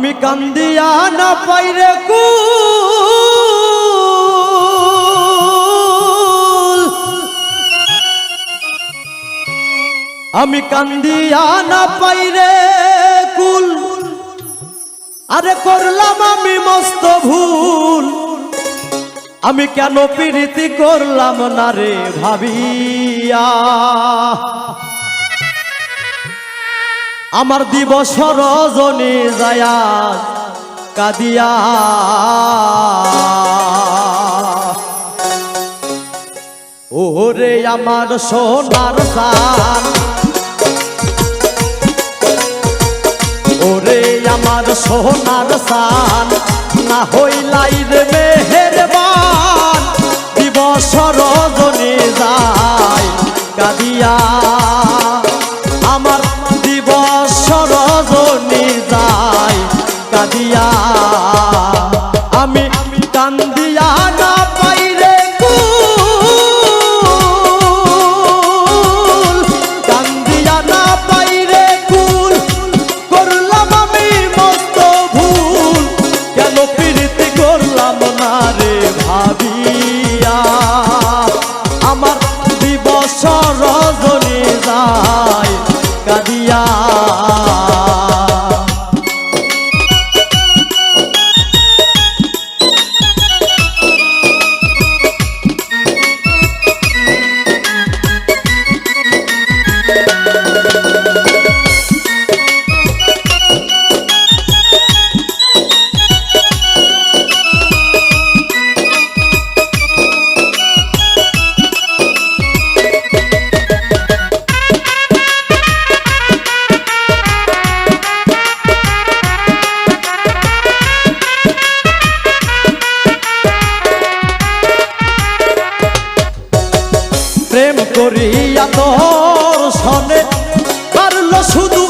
আমি কান্দিয়া না পাইরে কু আমি কান্দিয়া না পাইরে কুল। আরে করলাম আমি মস্ত ভুল। আমি কেন প্রীতি করলাম না রে ভাবিয়া? আমার দিবস রজনী যায়া কাদিয়া। ওরে আমার সোনার সান ওরে আমার সোনার সান না হইলাই রে মেহেরবা রে ভাবি করিয়া তোর সনে পারল শুধু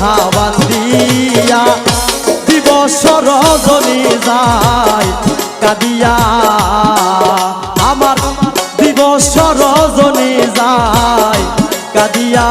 বাধা বান্দিয়া দিবস রজনী যায় কাদিয়া। আমার দিবস রজনী যায় কাদিয়া।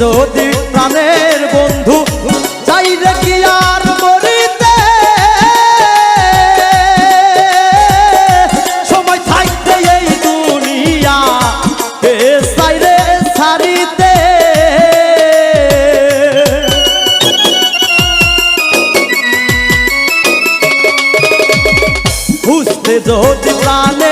যদি প্রাণের বন্ধু চাইলে কি আর মরিতে। সময় থাকতে এই দুনিয়া সাইরে সারিতে খুঁজতে যদি প্রাণের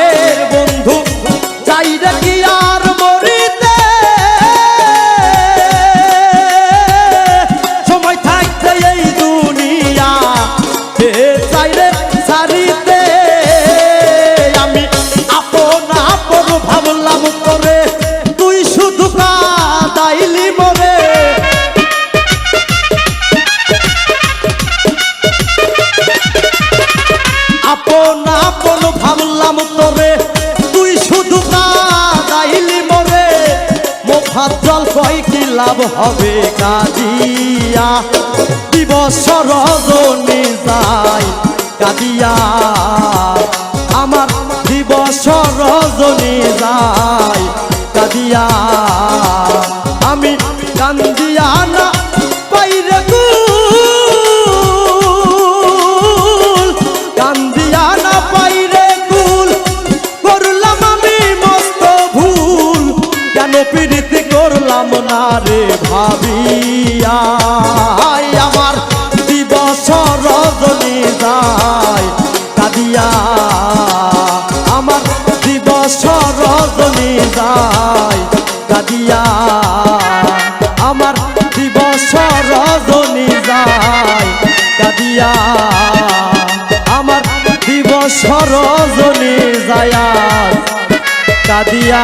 লাভ হবে কাদিয়া। দিবস রজনী যাই কাদিয়া। আমার দিবস রজনী যায় দিবস রজনী যায় কাদিয়া। আমার দিবস রজনী যায় কাদিয়া। আমার দিবস রজনী যায় কাদিয়া। আমার দিবস রজনী যায় কাদিয়া।